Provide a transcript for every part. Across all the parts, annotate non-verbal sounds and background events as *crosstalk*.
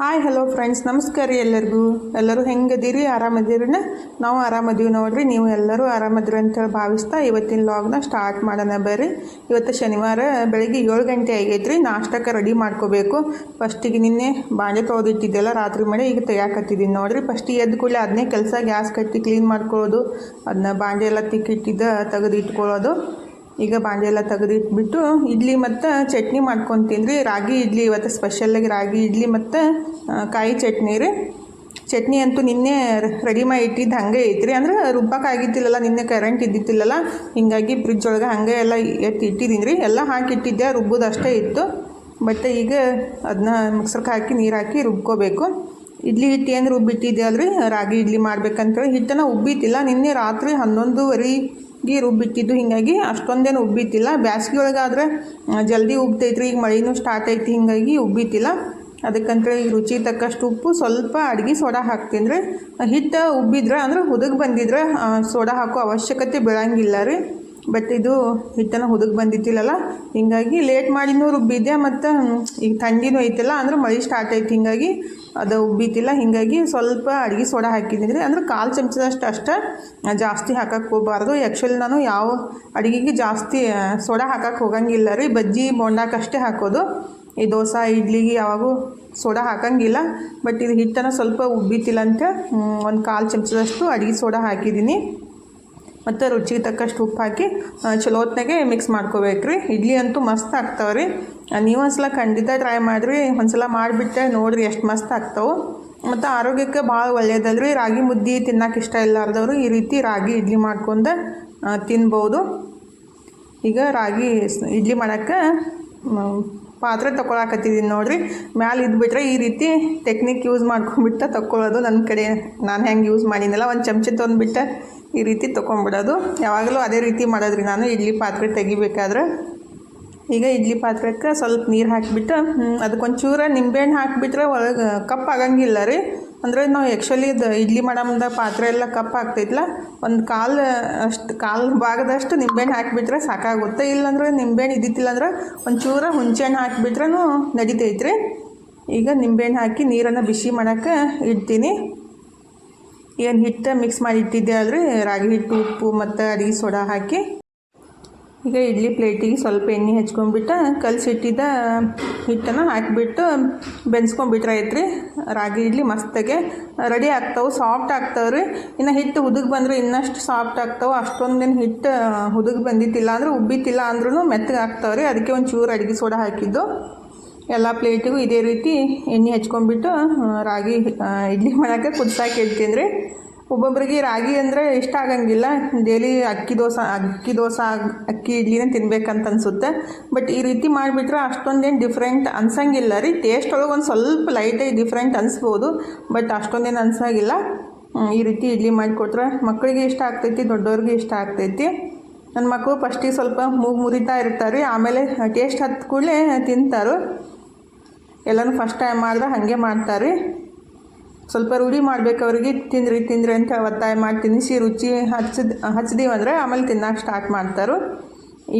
Hi hello friends ನಮಸ್ಕಾರ ರೀ ಎಲ್ಲರಿಗೂ. ಎಲ್ಲರೂ ಹೆಂಗದೀರಿ ಆರಾಮದಿರಿನ ನಾವು ಆರಾಮದೀವಿ ನೋಡ್ರಿ. ನೀವು ಎಲ್ಲರೂ ಆರಾಮದಿರಿ ಅಂತೇಳಿ ಭಾವಿಸ್ತಾ ಇವತ್ತಿನ ಲಾಗ್ನ ಸ್ಟಾರ್ಟ್ ಮಾಡೋಣ ಬರ್ರಿ. ಇವತ್ತು ಶನಿವಾರ, ಬೆಳಿಗ್ಗೆ ಏಳು ಗಂಟೆ ಆಗೈತ್ರಿ. ನಾಷ್ಟಕ್ಕೆ ರೆಡಿ ಮಾಡ್ಕೋಬೇಕು. ಫಸ್ಟಿಗೆ ನಿನ್ನೆ ಬಾಂಡೆ ತೊಳೆದಿಟ್ಟಿದ್ದೆಲ್ಲ ರಾತ್ರಿ ಮಾಡಿ ಈಗ ತೆಗಿಯಾಕತ್ತಿದ್ದೀನಿ ನೋಡ್ರಿ. ಫಸ್ಟಿಗೆ ಎದ್ದು ಕೂಡಲೇ ಅದನ್ನೇ ಕೆಲಸ ಗ್ಯಾಸ್ ಕಟ್ಟಿ ಕ್ಲೀನ್ ಮಾಡ್ಕೊಳ್ಳೋದು. ಅದನ್ನ ಬಾಂಡೆ ಎಲ್ಲ ತಿಕ್ಕಿಟ್ಟಿದ್ದ ತೆಗೆದು ಇಟ್ಕೊಳ್ಳೋದು ಈಗ ಬಾಂಡೆ ಎಲ್ಲ ತೆಗೆದಿಟ್ಬಿಟ್ಟು ಇಡ್ಲಿ ಮತ್ತು ಚಟ್ನಿ ಮಾಡ್ಕೊಂಡು ರೀ ರಾಗಿ ಇಡ್ಲಿ ಇವತ್ತು ಸ್ಪೆಷಲ್ಲಾಗಿ ರಾಗಿ ಇಡ್ಲಿ ಮತ್ತು ಕಾಯಿ ಚಟ್ನಿ ರೀ. ಚಟ್ನಿ ಅಂತೂ ನಿನ್ನೆ ರೆಡಿ ಮಾಡಿ ಇಟ್ಟಿದ್ದು ಹಾಗೆ ಐತ್ರಿ. ಅಂದ್ರೆ ರುಬ್ಬಕ್ಕಾಗಿದ್ದಿಲ್ಲಲ್ಲ ನಿನ್ನೆ ಕರೆಂಟ್ ಇದ್ದಿತ್ತಿಲ್ಲಲ್ಲ. ಹಿಂಗಾಗಿ ಫ್ರಿಜ್ ಒಳಗೆ ಹಾಗೆ ಎಲ್ಲ ಎತ್ತಿ ಇಟ್ಟಿದ್ದೀನಿ ರೀ. ಎಲ್ಲ ಹಾಕಿ ಇಟ್ಟಿದ್ದೆ ಅಷ್ಟೇ ಇತ್ತು. ಮತ್ತು ಈಗ ಅದನ್ನ ಮಿಕ್ಸರ್ಗೆ ಹಾಕಿ, ನೀರು ಹಾಕಿ ರುಬ್ಕೋಬೇಕು. ಇಡ್ಲಿ ಹಿಟ್ಟು ಏನು ರುಬ್ಬಿಟ್ಟಿದ್ದೆ ಅಲ್ರಿ? ರಾಗಿ ಇಡ್ಲಿ ಮಾಡ್ಬೇಕಂತೇಳಿ. ಹಿಟ್ಟನ್ನು ಉಬ್ಬಿತ್ತಿಲ್ಲ ನಿನ್ನೆ ರಾತ್ರಿ ಹನ್ನೊಂದುವರೆಗೆ ರುಬ್ಬಿಟ್ಟಿದ್ದು ಹಿಂಗಾಗಿ ಅಷ್ಟೊಂದೇನು ಉಬ್ಬಿತ್ತಿಲ್ಲ ಬ್ಯಾಸ್ಗೆ ಒಳಗಾದರೆ ಜಲ್ದಿ ಉಬ್ತೈತ್ರಿ, ಈಗ ಮಳೆನೂ ಸ್ಟಾರ್ಟ್ ಐತಿ, ಹಿಂಗಾಗಿ ಉಬ್ಬಿತ್ತಿಲ್ಲ ಅದಕ್ಕಂತೇಳಿ ರುಚಿ ತಕ್ಕಷ್ಟು ಉಪ್ಪು, ಸ್ವಲ್ಪ ಅಡ್ಗೆ ಸೋಡಾ ಹಾಕ್ತೀನಿ ರೀ ಹಿಟ್ಟು ಉಬ್ಬಿದ್ರೆ ಅಂದ್ರೆ ಹುದುಗ್ ಬಂದಿದ್ರೆ ಸೋಡಾ ಹಾಕೋ ಅವಶ್ಯಕತೆ ಬೀಳಂಗಿಲ್ಲ ರೀ. ಬಟ್ ಇದು ಹಿಟ್ಟನ್ನು ಹುದುಗ್ ಬಂದಿತ್ತಿಲ್ಲಲ್ಲ? ಹಿಂಗಾಗಿ ಲೇಟ್ ಮಾಡಿನೂ ರುಬ್ಬಿದ್ದೆ, ಮತ್ತು ಈಗ ಥಂಡಿನೂ ಐತಿಲ್ಲ, ಅಂದ್ರೆ ಮಳೆ ಸ್ಟಾರ್ಟ್ ಆಯ್ತು. ಹಿಂಗಾಗಿ ಅದು ಉಬ್ಬಿತಿಲ್ಲ ಹಿಂಗಾಗಿ ಸ್ವಲ್ಪ ಅಡುಗೆ ಸೋಡಾ ಹಾಕಿದ್ದೀನಿ ಅಂದ್ರೆ ಕಾಲು ಚಮಚದಷ್ಟು ಅಷ್ಟೇ ಜಾಸ್ತಿ ಹಾಕಕ್ಕೆ ಹೋಗಬಾರ್ದು. ಆ್ಯಕ್ಚುಲಿ ನಾನು ಯಾವ ಅಡುಗೆಗೆ ಜಾಸ್ತಿ ಸೋಡಾ ಹಾಕಕ್ಕೆ ಹೋಗಂಗಿಲ್ಲ ರೀ. ಬಜ್ಜಿ ಬೋಂಡಾಕಷ್ಟೇ ಹಾಕೋದು. ಈ ದೋಸೆ, ಇಡ್ಲಿಗೆ ಯಾವಾಗೂ ಸೋಡಾ ಹಾಕಂಗಿಲ್ಲ. ಬಟ್ ಇದು ಹಿಟ್ಟನ್ನು ಸ್ವಲ್ಪ ಉಬ್ಬಿತಿಲ್ಲ ಅಂತ ಒಂದು ಕಾಲು ಚಮಚದಷ್ಟು ಅಡುಗೆ ಸೋಡಾ ಹಾಕಿದ್ದೀನಿ. ಮತ್ತು ರುಚಿಗೆ ತಕ್ಕಷ್ಟು ಉಪ್ಪು ಹಾಕಿ ಚಲೋ ಹೊತ್ನಾಗೆ ಮಿಕ್ಸ್ ಮಾಡ್ಕೋಬೇಕ್ರಿ. ಇಡ್ಲಿ ಅಂತೂ ಮಸ್ತ್ ಆಗ್ತಾವೆ ರೀ ನೀವು ಒಂದ್ಸಲ ಖಂಡಿತ ಟ್ರೈ ಮಾಡಿರಿ. ಒಂದ್ಸಲ ಮಾಡಿಬಿಟ್ಟೆ ನೋಡಿರಿ ಎಷ್ಟು ಮಸ್ತ್ ಆಗ್ತಾವೆ. ಮತ್ತು ಆರೋಗ್ಯಕ್ಕೆ ಭಾಳ ಒಳ್ಳೇದಲ್ರಿ. ರಾಗಿ ಮುದ್ದೆ ತಿನ್ನೋಕೆ ಇಷ್ಟ ಇಲ್ಲಾರ್ದವರು ಈ ರೀತಿ ರಾಗಿ ಇಡ್ಲಿ ಮಾಡ್ಕೊಂಡು ತಿನ್ಬೋದು. ಈಗ ರಾಗಿ ಇಡ್ಲಿ ಮಾಡೋಕ್ಕೆ ಪಾತ್ರೆ ತೊಗೊಳಕತ್ತಿದ್ದೀನಿ ನೋಡಿರಿ. ಮ್ಯಾಲೆ ಇದ್ಬಿಟ್ರೆ ಈ ರೀತಿ ಟೆಕ್ನಿಕ್ ಯೂಸ್ ಮಾಡ್ಕೊಂಡ್ಬಿಟ್ಟು ತಕೊಳ್ಳೋದು ನನ್ನ ಕಡೆ. ನಾನು ಹೆಂಗೆ ಯೂಸ್ ಮಾಡಿನಲ್ಲ, ಒಂದು ಚಮಚ ತೊಗೊಂಡ್ಬಿಟ್ಟು ಈ ರೀತಿ ತೊಗೊಂಡ್ಬಿಡೋದು ಯಾವಾಗಲೂ ಅದೇ ರೀತಿ ಮಾಡೋದ್ರಿ. ನಾನು ಇಡ್ಲಿ ಪಾತ್ರೆ ತೆಗಿಬೇಕಾದ್ರೆ. ಈಗ ಇಡ್ಲಿ ಪಾತ್ರಕ್ಕೆ ಸ್ವಲ್ಪ ನೀರು ಹಾಕಿಬಿಟ್ಟು ಅದಕ್ಕೊಂಚೂರ ನಿಂಬೆಹಣ್ಣು ಹಾಕಿಬಿಟ್ರೆ ಒಳಗೆ, ಕಪ್ ಆಗಂಗಿಲ್ಲ ರೀ. ಅಂದರೆ ನಾವು ಆ್ಯಕ್ಚುಲಿ ಇದು ಇಡ್ಲಿ ಮಾಡಮ್ದ ಪಾತ್ರೆ ಎಲ್ಲ ಕಪ್ ಆಗ್ತೈತಲ್ಲ ಒಂದು ಕಾಲು ಅಷ್ಟು, ಕಾಲು ಭಾಗದಷ್ಟು ನಿಂಬೆಹಣ್ಣು ಹಾಕಿಬಿಟ್ರೆ ಸಾಕಾಗುತ್ತೆ. ಇಲ್ಲಾಂದ್ರೆ ನಿಂಬೆಹಣ್ಣು ಇದ್ದಿತ್ತಿಲ್ಲ ಅಂದ್ರೆ ಒಂಚೂರ ಹುಂಚೆಹಣ್ಣು ಹಾಕಿಬಿಟ್ರೂ ನಡಿತೈತ್ರಿ. ಈಗ ನಿಂಬೆಹಣ್ಣು ಹಾಕಿ ನೀರನ್ನು ಬಿಸಿ ಮಾಡೋಕ್ಕೆ ಇಡ್ತೀನಿ. ಏನು ಹಿಟ್ಟು ಮಿಕ್ಸ್ ಮಾಡಿ ಇಟ್ಟಿದ್ದೆ ಅಲ್ರಿ ರಾಗಿ ಹಿಟ್ಟು, ಉಪ್ಪು ಮತ್ತು ಅಡಿಗೆ ಸೋಡಾ ಹಾಕಿ ಈಗ ಇಡ್ಲಿ ಪ್ಲೇಟಿಗೆ ಸ್ವಲ್ಪ ಎಣ್ಣೆ ಹಚ್ಕೊಂಡ್ಬಿಟ್ಟು ಕಲಸಿಟ್ಟಿದ್ದ ಹಿಟ್ಟನ್ನು ಹಾಕಿಬಿಟ್ಟು ಬೆನ್ಸ್ಕೊಂಡ್ಬಿಟ್ರೆ ರೀ ರಾಗಿ ಇಡ್ಲಿ ಮಸ್ತಾಗೆ ರೆಡಿ ಆಗ್ತಾವೆ ಸಾಫ್ಟ್ ಆಗ್ತಾವೆ ರೀ. ಇನ್ನು ಹಿಟ್ಟು ಹುದುಗ್ ಬಂದರೆ ಇನ್ನಷ್ಟು ಸಾಫ್ಟ್ ಆಗ್ತಾವೆ. ಅಷ್ಟೊಂದೇನು ಹಿಟ್ಟು ಹುದುಗ್ ಬಂದಿತ್ತಿಲ್ಲ ಅಂದ್ರೆ ಉಬ್ಬಿತ್ತಿಲ್ಲ ಅಂದ್ರೂ ಮೆತ್ತಗೆ ಆಗ್ತಾವೆ ರೀ. ಅದಕ್ಕೆ ಒಂದು ಚೂರು ಅಡುಗೆ ಸೋಡಾ ಹಾಕಿದ್ದು. ಎಲ್ಲ ಪ್ಲೇಟಿಗೂ ಇದೇ ರೀತಿ ಎಣ್ಣೆ ಹಚ್ಕೊಂಡ್ಬಿಟ್ಟು ರಾಗಿ ಇಡ್ಲಿ ಮಾಡೋಕ್ಕೆ ಕುದಿಸಾಕಿ ಇಡ್ತೀನಿ ರೀ ಒಬ್ಬೊಬ್ರಿಗೆ ರಾಗಿ ಅಂದರೆ ಇಷ್ಟ ಆಗಂಗಿಲ್ಲ. ಡೈಲಿ ಅಕ್ಕಿ ದೋಸೆ ಅಕ್ಕಿ ದೋಸೆ, ಅಕ್ಕಿ ಇಡ್ಲಿನೇ ತಿನ್ಬೇಕಂತ ಅನ್ಸುತ್ತೆ. ಬಟ್ ಈ ರೀತಿ ಮಾಡಿಬಿಟ್ರೆ ಅಷ್ಟೊಂದೇನು ಡಿಫ್ರೆಂಟ್ ಅನ್ಸಂಗಿಲ್ಲ ರೀ. ಟೇಸ್ಟ್ ಒಳಗೆ ಒಂದು ಸ್ವಲ್ಪ ಲೈಟಾಗಿ ಡಿಫ್ರೆಂಟ್ ಅನಿಸ್ಬೋದು. ಬಟ್ ಅಷ್ಟೊಂದೇನು ಅನ್ಸಂಗಿಲ್ಲ. ಈ ರೀತಿ ಇಡ್ಲಿ ಮಾಡಿಕೊಟ್ರೆ ಮಕ್ಕಳಿಗೆ ಇಷ್ಟ ಆಗ್ತೈತಿ, ದೊಡ್ಡವ್ರಿಗೆ ಇಷ್ಟ ಆಗ್ತೈತಿ. ನನ್ನ ಮಕ್ಕಳು ಫಸ್ಟಿಗೆ ಸ್ವಲ್ಪ ಮೂಗು ಮುರಿತಾ ಇರ್ತಾರೆ. ಆಮೇಲೆ ಟೇಸ್ಟ್ ಹತ್ತು ಕೂಡಲೇ ತಿಂತಾರೆ. ಎಲ್ಲನೂ ಫಸ್ಟ್ ಟೈಮ್ ಮಾಡಿದ್ರೆ ಹಾಗೆ ಮಾಡ್ತಾರೆ. ಸ್ವಲ್ಪ ರೂಢಿ ಮಾಡ್ಬೇಕು ಅವ್ರಿಗೆ ತಿಂದ್ರಿ ತಿಂದ್ರಿ ಅಂತ ಒತ್ತಾಯ ಮಾಡಿ ತಿನ್ನಿಸಿ ರುಚಿ ಹಚ್ಚದ್, ಹಚ್ದೀವಿ ಅಂದರೆ ಆಮೇಲೆ ತಿನ್ನಕ್ಕೆ ಸ್ಟಾರ್ಟ್ ಮಾಡ್ತಾರೆ.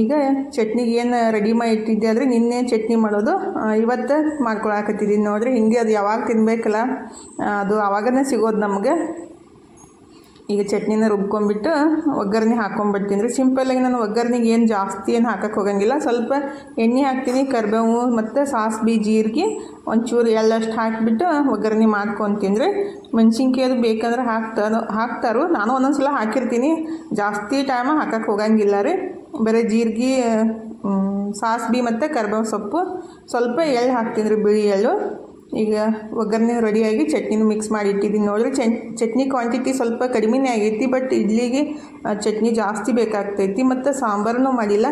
ಈಗ ಚಟ್ನಿಗೆ ಏನು ರೆಡಿ ಮಾಡಿ ಇಟ್ಟಿದ್ದೆ ಆದರೆ ನಿನ್ನೆ ಚಟ್ನಿ ಮಾಡೋದು. ಇವತ್ತು ಮಾಡ್ಕೊಳಕತ್ತಿದ್ದೀನಿ ನೋಡ್ರಿ. ಹಿಂಗೆ ಅದು ಯಾವಾಗ ತಿನ್ಬೇಕಲ್ಲ ಅದು ಆವಾಗನೇ ಸಿಗೋದು ನಮಗೆ. ಈಗ ಚಟ್ನಿನ ರುಬ್ಕೊಂಡ್ಬಿಟ್ಟು ಒಗ್ಗರಣೆ ಹಾಕ್ಕೊಂಡ್ಬಿಡ್ತೀನಿ ರೀ ಸಿಂಪಲ್ಲಾಗಿ ನಾನು ಒಗ್ಗರಣೆಗೆ ಏನು ಜಾಸ್ತಿ ಏನು ಹಾಕಕ್ಕೆ ಹೋಗಂಗಿಲ್ಲ. ಸ್ವಲ್ಪ ಎಣ್ಣೆ ಹಾಕ್ತೀನಿ, ಕರಿಬೇವು ಮತ್ತು ಸಾಸ್ಬಿ, ಜೀರಿಗೆ ಒಂಚೂರು ಎಳ್ಳಷ್ಟು ಹಾಕಿಬಿಟ್ಟು ಒಗ್ಗರಣೆ ಮಾಡ್ಕೊತೀನಿ ರೀ ಮೆಣಸಿನ್ಕಾಯಿ ಅದು ಬೇಕಂದ್ರೆ ಹಾಕ್ತಾರೋ ಹಾಕ್ತಾರೋ. ನಾನು ಒಂದೊಂದು ಸಲ ಹಾಕಿರ್ತೀನಿ. ಜಾಸ್ತಿ ಟೈಮ್ ಹಾಕಕ್ಕೆ ಹೋಗಂಗಿಲ್ಲ ರೀ. ಬರೀ ಜೀರಿಗೆ ಸಾಸ್ಬಿ ಮತ್ತು ಕರ್ಬೇವು ಸೊಪ್ಪು. ಸ್ವಲ್ಪ ಎಳ್ಳು ಹಾಕ್ತೀನಿ ರೀ ಬಿಳಿ ಎಳ್ಳು. ಈಗ ಒಗ್ಗರಣೆ ರೆಡಿಯಾಗಿ ಚಟ್ನಿನೂ ಮಿಕ್ಸ್ ಮಾಡಿ ಇಟ್ಟಿದ್ದೀನಿ ಚಟ್, ಚಟ್ನಿ ಕ್ವಾಂಟಿಟಿ ಸ್ವಲ್ಪ ಕಡಿಮೆನೇ ಆಗೈತಿ ಬಟ್ ಇಡ್ಲಿಗೆ ಚಟ್ನಿ ಜಾಸ್ತಿ ಬೇಕಾಗ್ತೈತಿ, ಮತ್ತು ಸಾಂಬಾರನೂ ಮಾಡಿಲ್ಲ.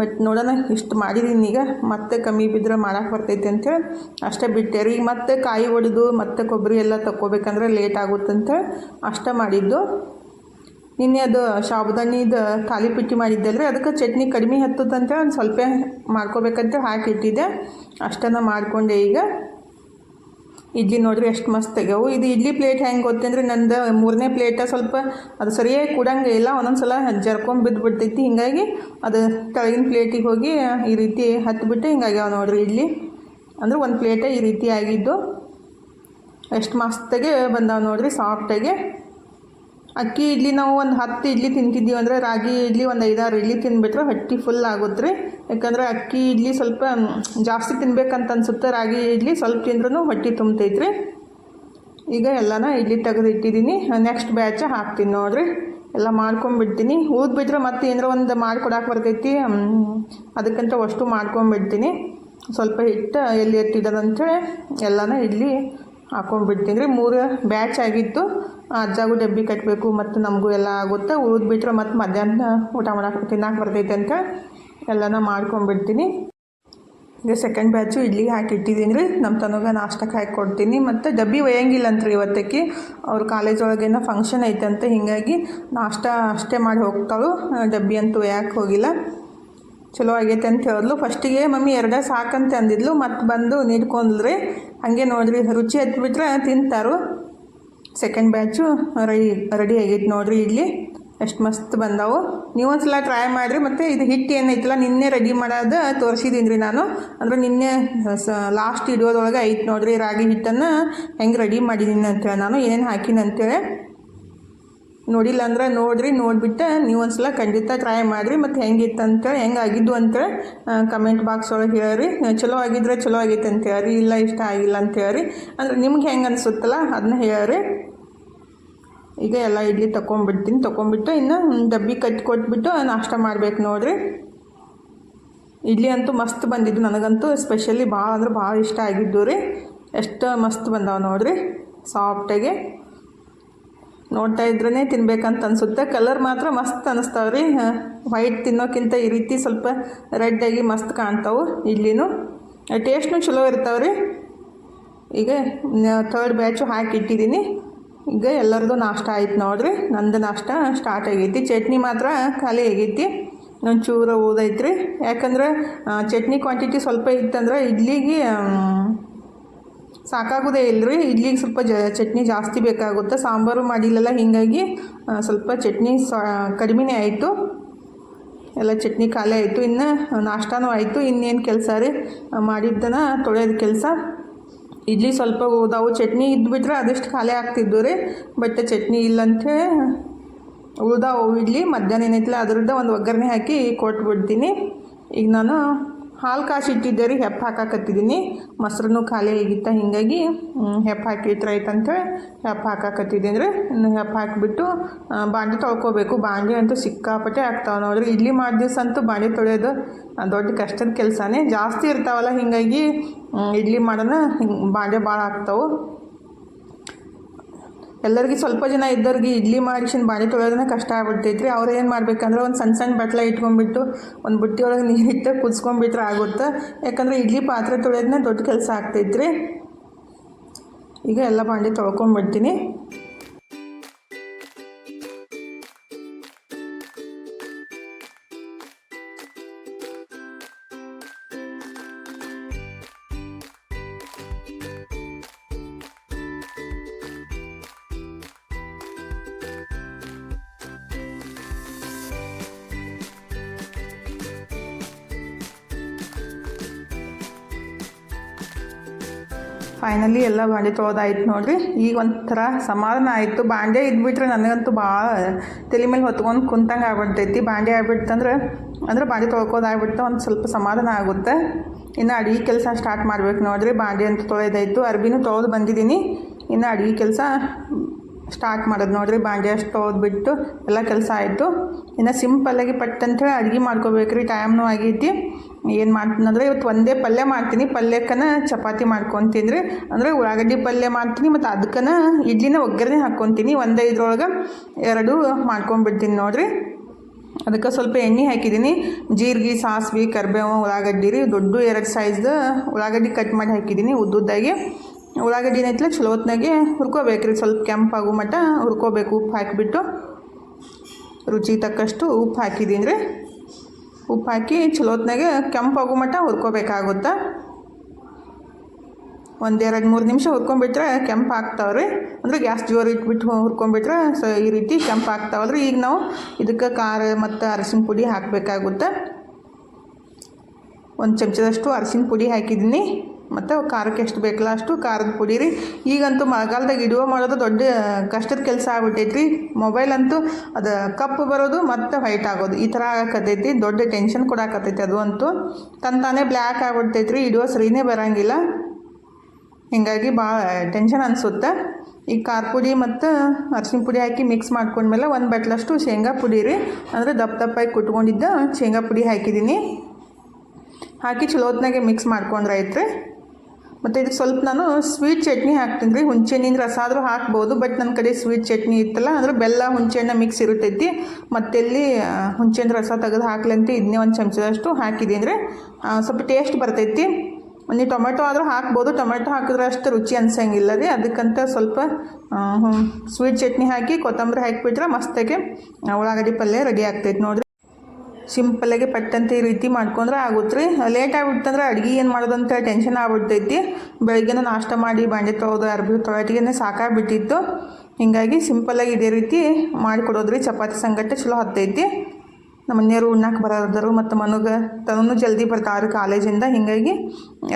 ಬಟ್ ನೋಡೋಣ, ಇಷ್ಟು ಮಾಡಿದ್ದೀನಿ ಈಗ. ಮತ್ತೆ ಕಮ್ಮಿ ಬಿದ್ದರೆ ಮಾಡೋಕೆ ಬರ್ತೈತಿ ಅಂತೇಳಿ ಅಷ್ಟೇ ಬಿಟ್ಟೆ ರೀ ಈಗ ಮತ್ತೆ ಕಾಯಿ ಒಡೆದು, ಮತ್ತೆ ಕೊಬ್ಬರಿ ಎಲ್ಲ ತಗೋಬೇಕಂದ್ರೆ ಲೇಟ್ ಆಗುತ್ತೆ ಅಂತೇಳಿ ಅಷ್ಟೇ ಮಾಡಿದ್ದು. ನಿನ್ನೆ ಅದು ಸಾಬುದಾನಿದು ತಾಲಿಪಿಟ್ಟಿ ಮಾಡಿದ್ದಲ್ರಿ ಅದಕ್ಕೆ ಚಟ್ನಿ ಕಡಿಮೆ ಹತ್ತದಂತ ಒಂದು ಸ್ವಲ್ಪ ಮಾಡ್ಕೋಬೇಕಂತ ಹಾಕಿಟ್ಟಿದ್ದೆ. ಅಷ್ಟನ್ನು ಮಾಡಿಕೊಂಡೆ ಈಗ. ಇಡ್ಲಿ ನೋಡ್ರಿ ಎಷ್ಟು ಮಸ್ತ್ ಆಗ್ಯಾವು ಇದು ಇಡ್ಲಿ ಪ್ಲೇಟ್ ಹೆಂಗೆ ಗೊತ್ತಂದ್ರೆ ನಂದು ಮೂರನೇ ಪ್ಲೇಟ ಸ್ವಲ್ಪ ಅದು ಸರಿಯಾಗಿ ಕೂಡಂಗೆ ಇಲ್ಲ ಒಂದೊಂದು ಸಲ ಜರ್ಕೊಂಡ್ ಬಿದ್ದು ಬಿಡ್ತೈತಿ ಹಿಂಗಾಗಿ ಅದು ಕೆಳಗಿನ ಪ್ಲೇಟಿಗೆ ಹೋಗಿ ಈ ರೀತಿ ಹತ್ತಿಬಿಟ್ಟು ಹಿಂಗಾಗ್ಯಾವ ನೋಡ್ರಿ ಇಡ್ಲಿ. ಅಂದ್ರೆ ಒಂದು ಪ್ಲೇಟೇ ಈ ರೀತಿ ಆಗಿದ್ದು. ಎಷ್ಟು ಮಸ್ತಾಗೆ ಬಂದಾವೆ ನೋಡ್ರಿ ಸಾಫ್ಟಾಗಿ ಅಕ್ಕಿ ಇಡ್ಲಿ ನಾವು ಒಂದು ಹತ್ತು ಇಡ್ಲಿ ತಿಂತಿದ್ದೀವಿ ಅಂದರೆ ರಾಗಿ ಇಡ್ಲಿ ಒಂದು ಐದಾರು ಇಡ್ಲಿ ತಿನ್ಬಿಟ್ರೆ ಹೊಟ್ಟೆ ಫುಲ್ ಆಗುತ್ತೆ ರೀ. ಯಾಕಂದರೆ ಅಕ್ಕಿ ಇಡ್ಲಿ ಸ್ವಲ್ಪ ಜಾಸ್ತಿ ತಿನ್ಬೇಕಂತ ಅನ್ಸುತ್ತೆ. ರಾಗಿ ಇಡ್ಲಿ ಸ್ವಲ್ಪ ತಿಂದ್ರೂ ಹೊಟ್ಟೆ ತುಂಬತೈತ್ರಿ ಈಗ ಎಲ್ಲನ ಇಡ್ಲಿ ತೆಗೆದು ಇಟ್ಟಿದ್ದೀನಿ. ನೆಕ್ಸ್ಟ್ ಬ್ಯಾಚ್ ಹಾಕ್ತೀನಿ ನೋಡ್ರಿ. ಎಲ್ಲ ಮಾಡ್ಕೊಂಬಿಡ್ತೀನಿ. ಊದ್ಬಿಟ್ರೆ ಮತ್ತೆ ಏನಾರ ಒಂದು ಮಾಡ್ಕೊಡಕ್ಕೆ ಬರ್ತೈತಿ. ಅದಕ್ಕಿಂತ ಅಷ್ಟು ಮಾಡ್ಕೊಂಬಿಡ್ತೀನಿ. ಸ್ವಲ್ಪ ಹಿಟ್ಟು ಎಲ್ಲಿ ಎತ್ತಿಡೋದಂತೇಳಿ ಎಲ್ಲನ ಇಡ್ಲಿ ಹಾಕೊಂಡ್ಬಿಡ್ತೀನಿ. ರೀ, ಮೂರು ಬ್ಯಾಚ್ ಆಗಿತ್ತು. ಅಜ್ಜಾಗೂ ಡಬ್ಬಿ ಕಟ್ಟಬೇಕು ಮತ್ತು ನಮಗೂ ಎಲ್ಲ ಆಗುತ್ತೆ. ಉಳಿದ್ಬಿಟ್ರೆ ಮತ್ತು ಮಧ್ಯಾಹ್ನ ಊಟ ಮಾಡಕ್ಕೆ ತಿನ್ನಕ್ಕೆ ಬರ್ತೈತೆ ಅಂತ ಎಲ್ಲನ ಮಾಡ್ಕೊಂಡ್ಬಿಡ್ತೀನಿ. ಇದು ಸೆಕೆಂಡ್ ಬ್ಯಾಚು ಇಡ್ಲಿ ಹಾಕಿ ಇಟ್ಟಿದ್ದೀನಿ ರೀ. ನಮ್ಮ ತನಗ ನಾಷ್ಟಕ್ಕೆ ಹಾಕಿ ಕೊಡ್ತೀನಿ. ಮತ್ತು ಡಬ್ಬಿ ಒಯ್ಯಂಗಿಲ್ಲ ರೀ ಇವತ್ತಕ್ಕೆ. ಅವ್ರ ಕಾಲೇಜ್ ಒಳಗೇನೋ ಫಂಕ್ಷನ್ ಅಂತ ಹೀಗಾಗಿ ನಾಷ್ಟ ಅಷ್ಟೇ ಮಾಡಿ ಹೋಗ್ತಾಳು. ಡಬ್ಬಿ ಅಂತೂ ಒಯ್ಯಕ್ಕೆ ಹೋಗಿಲ್ಲ. ಚಲೋ ಆಗೈತೆ ಅಂತ ಹೇಳಿದ್ಲು. ಫಸ್ಟಿಗೆ ಮಮ್ಮಿ ಎರಡೇ ಸಾಕಂತ ಅಂದಿದ್ಲು. ಮತ್ತೆ ಬಂದು ನೀಡ್ಕೊಂಡ್ರಿ ಹಾಗೆ ನೋಡ್ರಿ, ರುಚಿ ಹತ್ಬಿಟ್ರೆ ತಿಂತಾರು. ಸೆಕೆಂಡ್ ಬ್ಯಾಚು ರೆಡಿ ರೆಡಿ ಆಗೈತೆ ನೋಡ್ರಿ ಇಡ್ಲಿ. ಎಷ್ಟು ಮಸ್ತ್ ಬಂದವು. ನೀವು ಒಂದ್ಸಲ ಟ್ರೈ ಮಾಡಿರಿ. ಮತ್ತು ಇದು ಹಿಟ್ಟು ಏನೈತಲ್ಲ, ನಿನ್ನೆ ರೆಡಿ ಮಾಡೋದು ತೋರಿಸಿದ್ದೀನಿ ರೀ ನಾನು. ಅಂದರೆ ನಿನ್ನೆ ಸ ಲಾಸ್ಟ್ ಇಡೋದೊಳಗೆ ಐತೆ ನೋಡ್ರಿ ರಾಗಿ ಹಿಟ್ಟನ್ನು ಹೆಂಗೆ ರೆಡಿ ಮಾಡಿದ್ದೀನಿ ಅಂತೇಳಿ ನಾನು ಏನೇನು ಹಾಕಿನಿ ಅಂತೇಳಿ. ನೋಡಿಲ್ಲ ಅಂದ್ರೆ ನೋಡಿರಿ, ನೋಡಿಬಿಟ್ಟು ನೀವು ಒಂದ್ಸಲ ಖಂಡಿತ ಟ್ರೈ ಮಾಡಿರಿ. ಮತ್ತು ಹೆಂಗಿತ್ತು ಅಂತೇಳಿ ಹೆಂಗೆ ಆಗಿದ್ದು ಅಂತೇಳಿ ಕಮೆಂಟ್ ಬಾಕ್ಸ್ ಒಳಗೆ ಹೇಳ್ರಿ. ಚಲೋ ಆಗಿದ್ರೆ ಚಲೋ ಆಗೈತೆ ಅಂತ ಹೇಳ್ರಿ, ಇಲ್ಲ ಇಷ್ಟ ಆಗಿಲ್ಲ ಅಂತ ಹೇಳ್ರಿ. ಅಂದ್ರೆ ನಿಮ್ಗೆ ಹೆಂಗೆ ಅನಿಸುತ್ತಲ್ಲ ಅದನ್ನ ಹೇಳ್ರಿ. ಈಗ ಎಲ್ಲ ಇಡ್ಲಿ ತೊಗೊಂಬಿಡ್ತೀನಿ ತೊಗೊಂಬಿಟ್ಟು ಇನ್ನು ಡಬ್ಬಿ ಕಟ್ಟಿ ಕೊಟ್ಬಿಟ್ಟು ನಾಷ್ಟ ಮಾಡ್ಬೇಕು ನೋಡ್ರಿ. ಇಡ್ಲಿ ಅಂತೂ ಮಸ್ತ್ ಬಂದಿದ್ದು ನನಗಂತೂ ಸ್ಪೆಷಲಿ ಭಾಳ ಅಂದ್ರೆ ಭಾಳ ಇಷ್ಟ ಆಗಿದ್ದು ರೀ. ಎಷ್ಟು ಮಸ್ತ್ ಬಂದಾವೆ ನೋಡ್ರಿ. ಸಾಫ್ಟಾಗಿ ನೋಡ್ತಾ ಇದ್ರೇ ತಿನ್ಬೇಕಂತ ಅನ್ಸುತ್ತೆ. ಕಲರ್ ಮಾತ್ರ ಮಸ್ತ್ ಅನ್ನಿಸ್ತಾವೆ ರೀ ವೈಟ್ ತಿನ್ನೋಕ್ಕಿಂತ ಈ ರೀತಿ ಸ್ವಲ್ಪ ರೆಡ್ಡಾಗಿ ಮಸ್ತ್ ಕಾಣ್ತಾವೆ ಇಡ್ಲಿನೂ. ಟೇಸ್ಟ್ನು ಚಲೋ ಇರ್ತಾವೆ ರೀ ಈಗ ಥರ್ಡ್ ಬ್ಯಾಚು ಹಾಕಿ ಇಟ್ಟಿದ್ದೀನಿ ಈಗ ಎಲ್ಲರದು ನಾಷ್ಟ ಆಯ್ತು ನೋಡ್ರಿ. ನಂದು ನಾಷ್ಟ ಸ್ಟಾರ್ಟ್ ಆಗೈತಿ. ಚಟ್ನಿ ಮಾತ್ರ ಖಾಲಿ ಆಗೈತಿ. ಒಂಚೂರು ಓದೈತ್ರಿ. ಯಾಕಂದ್ರೆ ಚಟ್ನಿ ಕ್ವಾಂಟಿಟಿ ಸ್ವಲ್ಪ ಇತ್ತಂದ್ರೆ ಇಡ್ಲಿಗೆ ಸಾಕಾಗೋದೇ ಇಲ್ಲರಿ ಇಡ್ಲಿಗೆ ಸ್ವಲ್ಪ ಜ, ಚಟ್ನಿ ಜಾಸ್ತಿ ಬೇಕಾಗುತ್ತೆ. ಸಾಂಬಾರು ಮಾಡಿಲ್ಲಲ್ಲ, ಹೀಗಾಗಿ ಸ್ವಲ್ಪ ಚಟ್ನಿ ಸಾ, ಕಡಿಮೆನೇ ಆಯಿತು. ಎಲ್ಲ ಚಟ್ನಿ ಖಾಲಿ ಆಯಿತು. ಇನ್ನು ನಾಷ್ಟಾನೂ ಆಯಿತು. ಇನ್ನೇನು ಕೆಲಸ ರೀ? ಮಾಡಿದ್ದನ ತೊಳೆಯೋದು ಕೆಲಸ. ಇಡ್ಲಿ ಸ್ವಲ್ಪ ಉಳ್ದಾವು ಚಟ್ನಿ ಇದ್ಬಿಟ್ರೆ ಅದೆಷ್ಟು ಖಾಲಿ ಆಗ್ತಿದ್ದು ರೀ. ಬಟ್ ಚಟ್ನಿ ಇಲ್ಲಂಥೇಳಿ ಉಳ್ದಾವು ಇಡ್ಲಿ ಮಧ್ಯಾಹ್ನ ಏನೈತಿಲ್ಲ ಅದರದ್ದು ಒಂದು ಒಗ್ಗರಣೆ ಹಾಕಿ ಕೊಟ್ಬಿಡ್ತೀನಿ. ಈಗ ನಾನು ಹಾಲು ಕಾಸಿ ಇಟ್ಟಿದ್ದೆ ರೀ ಹೆಪ್ಪ ಹಾಕಾಕತ್ತಿದ್ದೀನಿ. ಮೊಸರನ್ನು ಖಾಲಿ ಆಗಿತ್ತ ಹೀಗಾಗಿ ಹೆಪ್ಪ ಹಾಕಿಟ್ರೆ ಆಯ್ತಂತೇಳಿ ಹೆಪ್ಪ ಹಾಕಾಕತ್ತಿದ್ದೀನಿ ರೀ ಇನ್ನು ಹೆಪ್ಪ ಹಾಕಿಬಿಟ್ಟು ಬಾಂಡೆ ತೊಳ್ಕೊಬೇಕು. ಬಾಂಡೆ ಅಂತೂ ಸಿಕ್ಕಾಪಟ್ಟೆ ಆಗ್ತಾವೆ ನೋಡ್ರಿ. ಇಡ್ಲಿ ಮಾಡಿದ ದಿವಸ ಅಂತೂ ಬಾಂಡೆ ತೊಳೆಯೋದು ದೊಡ್ಡ ಕಷ್ಟದ ಕೆಲಸನೇ. ಜಾಸ್ತಿ ಇರ್ತಾವಲ್ಲ ಹೀಗಾಗಿ ಇಡ್ಲಿ ಮಾಡೋಣ ಹಿಂಗೆ, ಬಾಂಡೆ ಭಾಳ ಆಗ್ತಾವೆ. ಎಲ್ಲರಿಗೆ ಸ್ವಲ್ಪ ಜನ ಇದ್ದವ್ರಿಗೆ ಇಡ್ಲಿ ಮಾಡಿಸಿನ ಬಾಣಿ ತೊಳೆಯೋದನ್ನ ಕಷ್ಟ ಆಗ್ಬಿಡ್ತೈತ್ರಿ. ಅವ್ರು ಏನು ಮಾಡ್ಬೇಕಂದ್ರೆ ಒಂದು ಸಣ್ಣ ಸಣ್ಣ ಬಟ್ಲ ಇಟ್ಕೊಂಡ್ಬಿಟ್ಟು, ಒಂದು ಬುಟ್ಟಿ ಒಳಗೆ ನೀರಿಟ್ಟು ಕುದಿಸ್ಕೊಂಡ್ಬಿಟ್ರೆ ಆಗುತ್ತೆ. ಯಾಕಂದ್ರೆ ಇಡ್ಲಿ ಪಾತ್ರೆ ತೊಳೆಯೋದನ್ನ ದೊಡ್ಡ ಕೆಲಸ ಆಗ್ತೈತ್ರಿ. ಈಗ ಎಲ್ಲ ಬಾಂಡೆ ತೊಳ್ಕೊಂಡ್ಬಿಡ್ತೀನಿ. ಫೈನಲಿ ಎಲ್ಲ ಬಾಂಡೆ ತೊಳೆದಾಯ್ತು ನೋಡಿರಿ. ಈಗ ಒಂಥರ ಸಮಾಧಾನ ಆಯಿತು. ಬಾಂಡೆ ಇದ್ಬಿಟ್ರೆ ನನಗಂತೂ ಭಾಳ ತಲೆ ಮೇಲೆ ಹೊತ್ಕೊಂಡು ಕುಂತಂಗೆ ಆಗ್ಬಿಡ್ತೈತಿ. ಬಾಂಡೆ ಆಗ್ಬಿಡ್ತಂದ್ರೆ ಅಂದ್ರೆ ಬಾಂಡೆ ತೊಳ್ಕೋದಾಗ್ಬಿಡ್ತ ಒಂದು ಸ್ವಲ್ಪ ಸಮಾಧಾನ ಆಗುತ್ತೆ. ಇನ್ನು ಅಡುಗೆ ಕೆಲಸ ಸ್ಟಾರ್ಟ್ ಮಾಡ್ಬೇಕು ನೋಡಿರಿ. ಬಾಂಡೆ ಅಂತ ತೊಳೆದಾಯ್ತು. ಅರ್ಬಿನೂ ತೊಳೆದು ಬಂದಿದ್ದೀನಿ. ಇನ್ನು ಅಡುಗೆ ಕೆಲಸ ಸ್ಟಾರ್ಟ್ ಮಾಡೋದು. ನೋಡಿರಿ ಬಾಂಡೆ ತೊಳೆದ್ಬಿಟ್ಟು ಎಲ್ಲ ಕೆಲಸ ಆಯಿತು. ಇನ್ನು ಸಿಂಪಲ್ಲಾಗಿ ಪಟ್ ಅಂತೇಳಿ ಅಡುಗೆ ಮಾಡ್ಕೋಬೇಕ್ರಿ. ಟೈಮ್ನೂ ಆಗೈತಿ. ಏನು ಮಾಡ್ತೀನಿ ಅಂದರೆ ಇವತ್ತು ಒಂದೇ ಪಲ್ಯ ಮಾಡ್ತೀನಿ. ಪಲ್ಯಕ್ಕನ ಚಪಾತಿ ಮಾಡ್ಕೊತೀನಿ ಅಂದರೆ ಉಳ್ಳಾಗಡ್ಡಿ ಪಲ್ಯ ಮಾಡ್ತೀನಿ ಮತ್ತು ಅದಕ್ಕನ ಇಡ್ಲಿನ ಒಗ್ಗರಣೆ ಹಾಕ್ಕೊತೀನಿ ಒಂದೇ ಇದ್ರೊಳಗೆ ಎರಡು ಮಾಡ್ಕೊಂಬಿಡ್ತೀನಿ ನೋಡಿರಿ. ಅದಕ್ಕೆ ಸ್ವಲ್ಪ ಎಣ್ಣೆ ಹಾಕಿದ್ದೀನಿ. ಜೀರಿಗೆ, ಸಾಸಿವೆ, ಕರಿಬೇವು, ಉಳ್ಳಾಗಡ್ಡಿ ರೀ. ದೊಡ್ಡ ಎರಡು ಸೈಜ್ದು ಉಳ್ಳಾಗಡ್ಡಿ ಕಟ್ ಮಾಡಿ ಹಾಕಿದ್ದೀನಿ ಉದ್ದುದ್ದಾಗಿ. ಉಳ್ಳಾಗಡ್ಡಿ ಏನೈತಿಲ್ಲ ಚಲೋ ಹೊತ್ನಾಗೆ ಹುರ್ಕೋಬೇಕು ರೀ ಸ್ವಲ್ಪ ಕೆಂಪಾಗೋ ಮಟ್ಟ ಹುರ್ಕೋಬೇಕು. ಉಪ್ಪು ಹಾಕಿಬಿಟ್ಟು ರುಚಿಗೆ ತಕ್ಕಷ್ಟು ಉಪ್ಪು ಹಾಕಿದ್ದೀನಿ ರೀ ಉಪ್ಪು ಹಾಕಿ ಚಲೋ ಹೊತ್ನಾಗೆ ಕೆಂಪಾಗೋ ಮಟ್ಟ ಹುರ್ಕೋಬೇಕಾಗುತ್ತೆ. ಒಂದೆರಡು ಮೂರು ನಿಮಿಷ ಹುರ್ಕೊಂಬಿಟ್ರೆ ಕೆಂಪು ಆಗ್ತಾವ್ರಿ. ಅಂದರೆ ಗ್ಯಾಸ್ ಜೋರು ಇಟ್ಬಿಟ್ಟು ಹುರ್ಕೊಂಬಿಟ್ರೆ ಸೊ ಈ ರೀತಿ ಕೆಂಪು ಆಗ್ತಾವಲ್ರಿ. ಈಗ ನಾವು ಇದಕ್ಕೆ ಖಾರ ಮತ್ತು ಅರಶಿನ ಪುಡಿ ಹಾಕಬೇಕಾಗುತ್ತೆ. ಒಂದು ಚಮಚದಷ್ಟು ಅರಶಿನ ಪುಡಿ ಹಾಕಿದ್ದೀನಿ. ಮತ್ತು ಖಾರಕ್ಕೆ ಎಷ್ಟು ಬೇಕಲ್ಲ ಅಷ್ಟು ಖಾರದ ಪುಡಿ ರೀ. ಈಗಂತೂ ಮಳೆಗಾಲದಾಗ ಇಡುವ ಮಾಡೋದು ದೊಡ್ಡ ಕಷ್ಟದ ಕೆಲಸ ಆಗ್ಬಿಟ್ಟೈತಿ ರೀ ಮೊಬೈಲ್ ಅಂತೂ ಅದು ಕಪ್ಪು ಬರೋದು ಮತ್ತು ವೈಟ್ ಆಗೋದು. ಈ ಥರ ಆಗಕತ್ತೈತಿ. ದೊಡ್ಡ ಟೆನ್ಷನ್ ಕೊಡಾಕತ್ತೈತಿ ಅದು ಅಂತೂ. ತಂತಾನೇ ಬ್ಲ್ಯಾಕ್ ಆಗ್ಬಿಡ್ತೈತಿ ರೀ ಇಡುವ ಸರಿನೇ ಬರೋಂಗಿಲ್ಲ. ಹೀಗಾಗಿ ಭಾಳ ಟೆನ್ಷನ್ ಅನಿಸುತ್ತೆ. ಈ ಖಾರ ಪುಡಿ ಮತ್ತು ಅರ್ಶಿನ ಪುಡಿ ಹಾಕಿ ಮಿಕ್ಸ್ ಮಾಡ್ಕೊಂಡ್ಮೇಲೆ ಒಂದು ಬಟ್ಲಷ್ಟು ಶೇಂಗಾ ಪುಡಿ ರೀ. ಅಂದರೆ ದಪ್ಪ ದಪ್ಪಾಗಿ ಕುಟ್ಕೊಂಡಿದ್ದ ಶೇಂಗಾ ಪುಡಿ ಹಾಕಿದ್ದೀನಿ. ಹಾಕಿ ಚಲೋತ್ನಾಗೆ ಮಿಕ್ಸ್ ಮಾಡ್ಕೊಂಡ್ರೆ ರೀ ಮತ್ತು ಇದಕ್ಕೆ ಸ್ವಲ್ಪ ನಾನು ಸ್ವೀಟ್ ಚಟ್ನಿ ಹಾಕ್ತೀನಿ ರೀ. ಹುಂಚೆಹಣ್ಣಿನ ರಸ ಆದರೂ ಹಾಕ್ಬೋದು ಬಟ್ ನನ್ನ ಕಡೆ ಸ್ವೀಟ್ ಚಟ್ನಿ ಇತ್ತಲ್ಲ, ಅಂದ್ರೆ ಬೆಲ್ಲ ಹುಂಚೆಹಣ್ಣು ಮಿಕ್ಸ್ ಇರುತ್ತೈತಿ ಮತ್ತೆಲ್ಲಿ ಹುಂಚೆಹಣ್ಣು ರಸ ತೆಗೆದು ಹಾಕ್ಲಂತ ಇದನ್ನೇ ಒಂದು ಚಮಚದಷ್ಟು ಹಾಕಿದ್ದೀನಿ ರೀ. ಸ್ವಲ್ಪ ಟೇಸ್ಟ್ ಬರ್ತೈತಿ. ನೀವು ಟೊಮೆಟೊ ಆದರೂ ಹಾಕ್ಬೋದು. ಟೊಮೆಟೊ ಹಾಕಿದ್ರೆ ಅಷ್ಟು ರುಚಿ ಅನ್ಸಂಗಿಲ್ಲ ರೀ. ಅದಕ್ಕಂತ ಸ್ವಲ್ಪ ಸ್ವೀಟ್ ಚಟ್ನಿ ಹಾಕಿ ಕೊತ್ತಂಬರಿ ಹಾಕಿಬಿಟ್ರೆ ಮಸ್ತಾಗಿ ಉಳ್ಳಾಗಡ್ಡಿ ಪಲ್ಯ ರೆಡಿ ಆಗ್ತೈತೆ ನೋಡಿರಿ. ಸಿಂಪಲ್ಲಾಗಿ ಪಟ್ಟಂತ ಈ ರೀತಿ ಮಾಡ್ಕೊಂಡ್ರೆ ಆಗುತ್ತೆ ರೀ ಲೇಟ್ ಆಗ್ಬಿಡ್ತಂದ್ರೆ ಅಡುಗೆ ಏನು ಮಾಡೋದು ಅಂತ ಟೆನ್ಷನ್ ಆಗ್ಬಿಡ್ತೈತಿ. ಬೆಳಗ್ಗೆನ ನಾಷ್ಟ ಮಾಡಿ, ಬಾಂಡೆ ತೊಳೆದು, ಅರ್ಬಿ ತೊಳೆಟಿಗೆ ಸಾಕಾಗ್ಬಿಟ್ಟಿತ್ತು. ಹೀಗಾಗಿ ಸಿಂಪಲ್ಲಾಗಿ ಇದೇ ರೀತಿ ಮಾಡಿಕೊಡೋದ್ರಿ ಚಪಾತಿ ಸಂಗಟ ಚಲೋ ಹತ್ತೈತಿ. ನಮ್ಮ ಮನೆಯವರು ಉಣ್ಣಕ್ಕೆ ಬರೋದರು ಮತ್ತು ಮನಗೆ ತನೂ ಜಲ್ದಿ ಬರ್ತಾರೆ ಕಾಲೇಜಿಂದ. ಹೀಗಾಗಿ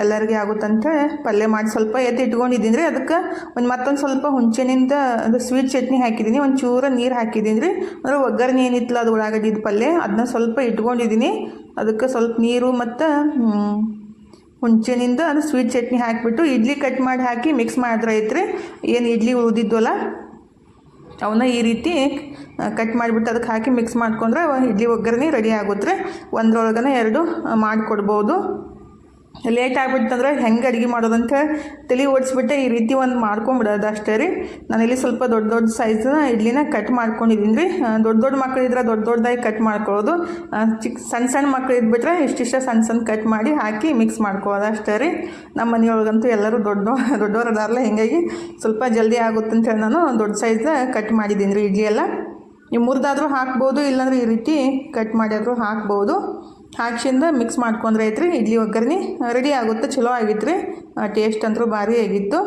ಎಲ್ಲರಿಗೆ ಆಗುತ್ತಂತ ಪಲ್ಯ ಮಾಡಿ ಸ್ವಲ್ಪ ಎತ್ತಿ ಇಟ್ಕೊಂಡಿದ್ದೀನಿ ರೀ ಅದಕ್ಕೆ ಒಂದು ಮತ್ತೊಂದು ಸ್ವಲ್ಪ ಹುಂಚೆನಿಂದ ಅದು ಸ್ವೀಟ್ ಚಟ್ನಿ ಹಾಕಿದ್ದೀನಿ. ಒಂದು ಚೂರ ನೀರು ಹಾಕಿದ್ದೀನಿ ರೀ ಅಂದರೆ ಒಗ್ಗರಣೆ ಏನಿತ್ತಲ್ಲ ಅದು ಉಳ್ಳಾಗಡ್ಡಿದ ಪಲ್ಯ ಅದನ್ನ ಸ್ವಲ್ಪ ಇಟ್ಕೊಂಡಿದ್ದೀನಿ. ಅದಕ್ಕೆ ಸ್ವಲ್ಪ ನೀರು ಮತ್ತು ಹುಂಚೆನಿಂದ ಅದು ಸ್ವೀಟ್ ಚಟ್ನಿ ಹಾಕಿಬಿಟ್ಟು ಇಡ್ಲಿ ಕಟ್ ಮಾಡಿ ಹಾಕಿ ಮಿಕ್ಸ್ ಮಾಡಿದ್ರೆ ಐತ್ರಿ. ಏನು ಇಡ್ಲಿ ಉಳಿದಿದ್ವಲ್ಲ ಅವನ್ನ ಈ ರೀತಿ ಕಟ್ ಮಾಡಿಬಿಟ್ಟು ಅದಕ್ಕೆ ಹಾಕಿ ಮಿಕ್ಸ್ ಮಾಡ್ಕೊಂಡ್ರೆ ಇಡ್ಲಿ ಒಗ್ಗರಣೆ ರೆಡಿ ಆಗುತ್ತೆ ಒಂದರೊಳಗನೆ ಎರಡು ಮಾಡಿಕೊಡ್ಬೋದು. ಲೇಟ್ ಆಗ್ಬಿಟ್ಟಂದ್ರೆ ಹೆಂಗೆ ಅಡುಗೆ ಮಾಡೋದಂತ ತಲೆ ಓಡಿಸ್ಬಿಟ್ಟೆ ಈ ರೀತಿ ಒಂದು ಮಾಡ್ಕೊಂಬಿಡೋದು ಅಷ್ಟೇ ರೀ. ನಾನು ಇಲ್ಲಿ ಸ್ವಲ್ಪ ದೊಡ್ಡ ದೊಡ್ಡ ಸೈಜ್ನ ಇಡ್ಲಿನ ಕಟ್ ಮಾಡ್ಕೊಂಡಿದ್ದೀನಿ ರೀ. ದೊಡ್ಡ ದೊಡ್ಡ ಮಕ್ಕಳಿದ್ರೆ ದೊಡ್ಡ ದೊಡ್ಡದಾಗಿ ಕಟ್ ಮಾಡ್ಕೊಳ್ಳೋದು. ಚಿಕ್ಕ ಸಣ್ಣ ಸಣ್ಣ ಮಕ್ಳು ಇದ್ಬಿಟ್ರೆ ಇಷ್ಟಿಷ್ಟ ಸಣ್ಣ ಸಣ್ಣ ಕಟ್ ಮಾಡಿ ಹಾಕಿ ಮಿಕ್ಸ್ ಮಾಡ್ಕೊಳ್ಳೋದು ಅಷ್ಟೇ ರೀ. ನಮ್ಮ ಮನೆಯೊಳಗಂತೂ ಎಲ್ಲರೂ ದೊಡ್ಡ *laughs* ದೊಡ್ಡವರು ಅದಾರಲ್ಲ ಹೀಗಾಗಿ ಸ್ವಲ್ಪ ಜಲ್ದಿ ಆಗುತ್ತೆ ಅಂತೇಳಿ ನಾನು ದೊಡ್ಡ ಸೈಜ್ನ ಕಟ್ ಮಾಡಿದ್ದೀನಿ ರೀ ಇಡ್ಲಿ ಎಲ್ಲ. ನೀವು ಮುರಿದಾದ್ರೂ ಹಾಕ್ಬೋದು, ಇಲ್ಲಾಂದ್ರೆ ಈ ರೀತಿ ಕಟ್ ಮಾಡಿದ್ರು ಹಾಕ್ಬೋದು. ಹಾಕ್ಸಿಂದ ಮಿಕ್ಸ್ ಮಾಡ್ಕೊಂಡ್ರೆ ಐತ್ರಿ, ಇಡ್ಲಿ ಒಗ್ಗರಣೆ ರೆಡಿ ಆಗುತ್ತೆ, ಚಲೋ ಆಗಿತ್ತು ರೀ ಟೇಸ್ಟ್ ಅಂತೂ ಭಾರಿ ಆಗಿತ್ತು.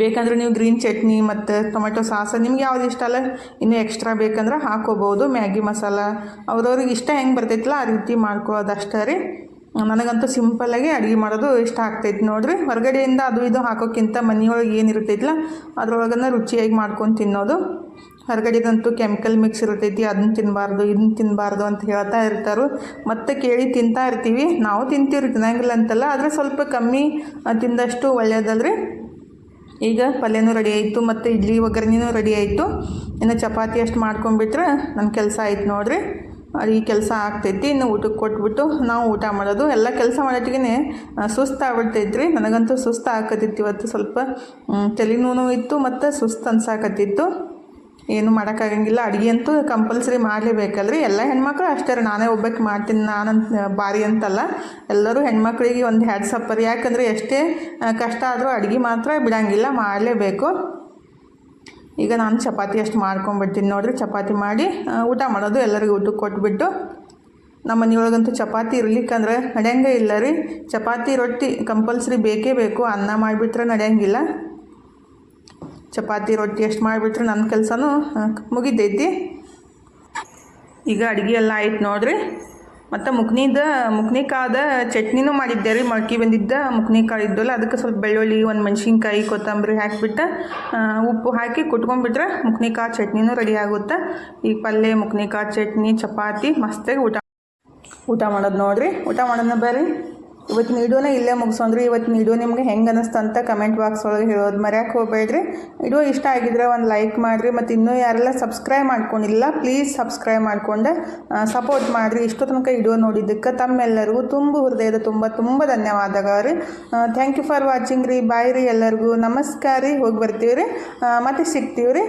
ಬೇಕಂದ್ರೆ ನೀವು ಗ್ರೀನ್ ಚಟ್ನಿ ಮತ್ತು ಟೊಮೆಟೊ ಸಾಸ ನಿಮ್ಗೆ ಯಾವ್ದು ಇಷ್ಟ ಅಲ್ಲ, ಇನ್ನೂ ಎಕ್ಸ್ಟ್ರಾ ಬೇಕಂದ್ರೆ ಹಾಕೋಬೋದು. ಮ್ಯಾಗಿ ಮಸಾಲ, ಅವ್ರವ್ರಿಗೆ ಇಷ್ಟ ಹೆಂಗೆ ಬರ್ತೈತಲ್ಲ, ಆ ರೀತಿ ಮಾಡ್ಕೊಳೋದು ಅಷ್ಟೇ ರೀ. ನನಗಂತೂ ಸಿಂಪಲ್ಲಾಗಿ ಅಡುಗೆ ಮಾಡೋದು ಇಷ್ಟ ಆಗ್ತೈತಿ ನೋಡಿರಿ. ಹೊರಗಡೆಯಿಂದ ಅದು ಇದು ಹಾಕೋಕ್ಕಿಂತ ಮನೆಯೊಳಗೆ ಏನಿರ್ತೈತಲ್ಲ ಅದ್ರೊಳಗನ್ನ ರುಚಿಯಾಗಿ ಮಾಡ್ಕೊಂಡು ತಿನ್ನೋದು. ಹೊರಗಡೆದಂತೂ ಕೆಮಿಕಲ್ ಮಿಕ್ಸ್ ಇರ್ತೈತಿ, ಅದನ್ನ ತಿನ್ನಬಾರ್ದು ಇದನ್ನ ತಿನ್ನಬಾರ್ದು ಅಂತ ಹೇಳ್ತಾ ಇರ್ತಾರೆ. ಮತ್ತೆ ಕೇಳಿ ತಿಂತಾ ಇರ್ತೀವಿ. ನಾವು ತಿಂತೀವಿ ತಿನ್ನಂಗಿಲ್ಲ ಅಂತಲ್ಲ, ಆದರೆ ಸ್ವಲ್ಪ ಕಮ್ಮಿ ತಿಂದಷ್ಟು ಒಳ್ಳೆಯದಲ್ರಿ ಈಗ ಪಲ್ಯನೂ ರೆಡಿ ಆಯಿತು, ಮತ್ತು ಇಡ್ಲಿ ಒಗ್ಗರಣೆನೂ ರೆಡಿ ಆಯಿತು. ಇನ್ನು ಚಪಾತಿ ಅಷ್ಟು ಮಾಡ್ಕೊಂಡ್ಬಿಟ್ರೆ ನನ್ನ ಕೆಲಸ ಆಯ್ತು ನೋಡ್ರಿ. ಈ ಕೆಲಸ ಆಗ್ತೈತಿ, ಇನ್ನು ಊಟಕ್ಕೆ ಕೊಟ್ಬಿಟ್ಟು ನಾವು ಊಟ ಮಾಡೋದು. ಎಲ್ಲ ಕೆಲಸ ಮಾಡೋಟಿಗೆ ಸುಸ್ತು ಆಗ್ಬಿಡ್ತೈತೆ ರೀ ನನಗಂತೂ ಸುಸ್ತು ಆಕತ್ತಿತ್ತು ಇವತ್ತು ಸ್ವಲ್ಪ ತಲೆನೋವು ಇತ್ತು, ಮತ್ತು ಸುಸ್ತು ಅನ್ಸಾಕತ್ತಿತ್ತು. ಏನು ಮಾಡೋಕ್ಕಾಗಂಗಿಲ್ಲ. ಅಡುಗೆ ಅಂತೂ ಕಂಪಲ್ಸರಿ ಮಾಡಲೇಬೇಕಲ್ರಿ. ಎಲ್ಲ ಹೆಣ್ಮಕ್ಳು ಅಷ್ಟೇ ರೀ. ನಾನೇ ಒಬ್ಬಕ್ಕೆ ಮಾಡ್ತೀನಿ, ನಾನಂತ ಬಾರಿ ಅಂತಲ್ಲ. ಎಲ್ಲರೂ ಹೆಣ್ಮಕ್ಳಿಗೆ ಒಂದು ಹ್ಯಾಡ್ ಸಪ್ಪರಿ ಯಾಕಂದರೆ ಎಷ್ಟೇ ಕಷ್ಟ ಆದರೂ ಅಡುಗೆ ಮಾತ್ರ ಬಿಡಂಗಿಲ್ಲ, ಮಾಡಲೇಬೇಕು. ಈಗ ನಾನು ಚಪಾತಿ ಅಷ್ಟು ಮಾಡ್ಕೊಂಬಿಡ್ತೀನಿ ನೋಡಿರಿ. ಚಪಾತಿ ಮಾಡಿ ಊಟ ಮಾಡೋದು ಎಲ್ಲರಿಗೂ ಊಟಕ್ಕೆ ಕೊಟ್ಬಿಟ್ಟು, ನಮ್ಮ ಮನೆಯೊಳಗಂತೂ ಚಪಾತಿ ಇರ್ಲಿಕ್ಕಂದ್ರೆ ನಡೆಯಂಗೆ ಇಲ್ಲ ರೀ. ಚಪಾತಿ, ರೊಟ್ಟಿ ಕಂಪಲ್ಸರಿ ಬೇಕೇ ಬೇಕು. ಅನ್ನ ಮಾಡಿಬಿಟ್ರೆ ನಡೆಯಂಗಿಲ್ಲ. ಚಪಾತಿ, ರೊಟ್ಟಿ ಎಷ್ಟು ಮಾಡಿಬಿಟ್ರೆ ನನ್ನ ಕೆಲಸನೂ ಮುಗಿದೈತಿ. ಈಗ ಅಡುಗೆ ಎಲ್ಲ ಆಯ್ತು ನೋಡಿರಿ. ಮತ್ತು ಮುಕ್ನಿದ, ಮುಕ್ನಿಕಾದ ಚಟ್ನಿನೂ ಮಾಡಿದ್ದೆ ರೀ, ಮೊಳಕೆ ಬಂದಿದ್ದ ಮುಕ್ನಿಕಾಯಿ ಇದ್ದಲ್ಲ, ಅದಕ್ಕೆ ಸ್ವಲ್ಪ ಬೆಳ್ಳುಳ್ಳಿ, ಒಂದು ಮೆಣಸಿನ್ಕಾಯಿ, ಕೊತ್ತಂಬರಿ ಹಾಕಿಬಿಟ್ಟು ಉಪ್ಪು ಹಾಕಿ ಕುಟ್ಕೊಂಡ್ಬಿಟ್ರೆ ಮುಕ್ನಿಕಾಯಿ ಚಟ್ನಿನೂ ರೆಡಿ ಆಗುತ್ತೆ. ಈಗ ಪಲ್ಯ ಮುಕ್ನಿಕಾಯಿ ಚಟ್ನಿ, ಚಪಾತಿ, ಮಸ್ತಾಗಿ ಊಟ ಊಟ ಮಾಡೋದು ನೋಡಿರಿ. ಊಟ ಮಾಡೋಣ ಬರ್ರಿ. ಇವತ್ತಿನ ವಿಡಿಯೋನ ಇಲ್ಲೇ ಮುಗಿಸೋಂದ್ರಿ ಇವತ್ತಿನ ವಿಡಿಯೋ ನಿಮ್ಗೆ ಹೆಂಗೆ ಅನ್ನಿಸ್ತು ಅಂತ ಕಮೆಂಟ್ ಬಾಕ್ಸ್ ಒಳಗೆ ಹೇಳೋದು ಮರ್ಯಾಕೆ ಹೋಗಬೇಡ್ರಿ. ಇಡೋ ಇಷ್ಟ ಆಗಿದ್ರೆ ಒಂದು ಲೈಕ್ ಮಾಡಿರಿ, ಮತ್ತು ಇನ್ನೂ ಯಾರೆಲ್ಲ ಸಬ್ಸ್ಕ್ರೈಬ್ ಮಾಡ್ಕೊಂಡಿಲ್ಲ ಪ್ಲೀಸ್ ಸಬ್ಸ್ಕ್ರೈಬ್ ಮಾಡಿಕೊಂಡು ಸಪೋರ್ಟ್ ಮಾಡಿರಿ. ಇಷ್ಟು ತನಕ ವಿಡಿಯೋ ನೋಡಿದ್ದಕ್ಕೆ ತಮ್ಮೆಲ್ಲರಿಗೂ ತುಂಬ ಹೃದಯದ ತುಂಬ ತುಂಬ ಧನ್ಯವಾದಗಳು ರೀ ಥ್ಯಾಂಕ್ ಯು ಫಾರ್ ವಾಚಿಂಗ್ ರೀ. ಬಾಯ್ ರೀ ಎಲ್ಲರಿಗೂ. ನಮಸ್ಕಾರ ರೀ. ಹೋಗಿ ಬರ್ತೀವಿ ರೀ ಮತ್ತೆ ಸಿಗ್ತೀವಿ ರೀ